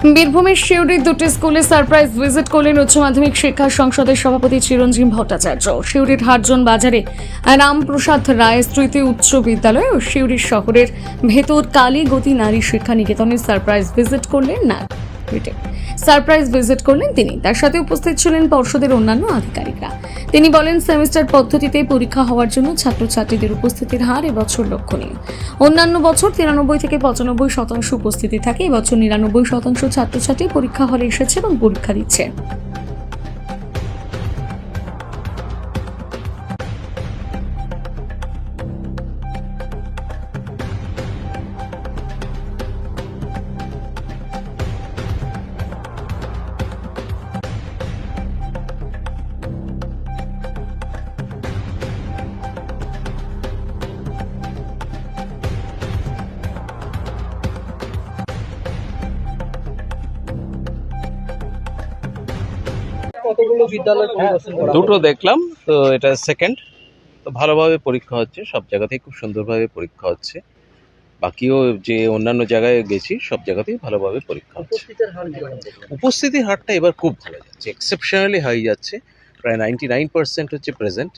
বীরভূমের শিউরির দুটি স্কুলে সারপ্রাইজ ভিজিট করলেন উচ্চ মাধ্যমিক শিক্ষা সংসদের সভাপতি চিরঞ্জীব ভট্টাচার্য। শিউরির হাটজন বাজারে রামপ্রসাদ রায় স্মৃতি উচ্চ বিদ্যালয় ও শিউরির শহরের ভেতর কালী গতি নারী শিক্ষা নিকেতনে সারপ্রাইজ ভিজিট করলেন না রিটেক। সারপ্রাইজ ভিজিট করলেন তিনি। তার সাথে উপস্থিত ছিলেন পর্ষদের অন্যান্য আধিকারিকরা। তিনি বলেন, সেমিস্টার পদ্ধতিতে পরীক্ষা হওয়ার জন্য ছাত্রছাত্রীদের উপস্থিতির হার এবছর লক্ষণীয়। অন্যান্য বছর তিরানব্বই থেকে পঁচানব্বই শতাংশ উপস্থিতি থাকে। এবছর নিরানব্বই শতাংশ ছাত্রছাত্রী পরীক্ষা হলে এসেছে এবং পরীক্ষা দিচ্ছে। কতগুলো বিদ্যালয় পরিদর্শন করা দুটো দেখলাম তো এটা সেকেন্ড তো ভালোভাবে পরীক্ষা হচ্ছে সব জায়গাতেই খুব সুন্দরভাবে পরীক্ষা হচ্ছে। বাকিও যে অন্যান্য জায়গায় গেছি সব জায়গাতেই ভালোভাবে পরীক্ষা হচ্ছে? উপস্থিতির হারটা এবার খুব ভালো যাচ্ছে এক্সেপশনালি হাই যাচ্ছে। প্রায় নাইনটি নাইন পার্সেন্ট হচ্ছে প্রেজেন্ট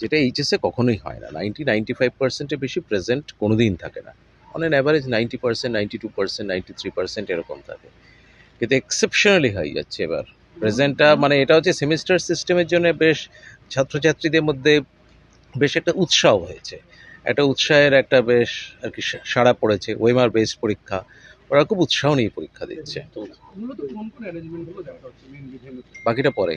যেটা এইচএসে কখনোই হয় না। নাইনটি নাইনটি ফাইভ পার্সেন্টের বেশি প্রেজেন্ট কোনো দিন থাকে না। On an average ninety percent ninety two percent ninety three percent এরকম থাকে। কিন্তু এক্সেপশনালি হাই যাচ্ছে এবার। প্রেজেন্টটা মানে এটা হচ্ছে সেমিস্টার সিস্টেমের জন্য বেশ ছাত্রছাত্রীদের মধ্যে বেশ একটা উৎসাহ হয়েছে। একটা উৎসাহের একটা বেশ আর কি সা- সাড়া পড়েছে ওয়েমার বেস পরীক্ষা। ওরা খুব উৎসাহ নিয়ে পরীক্ষা দিচ্ছে। মূলত কোন কোন অ্যারেঞ্জমেন্টগুলো দেখা হচ্ছে মেইনলি বাকিটা পরে।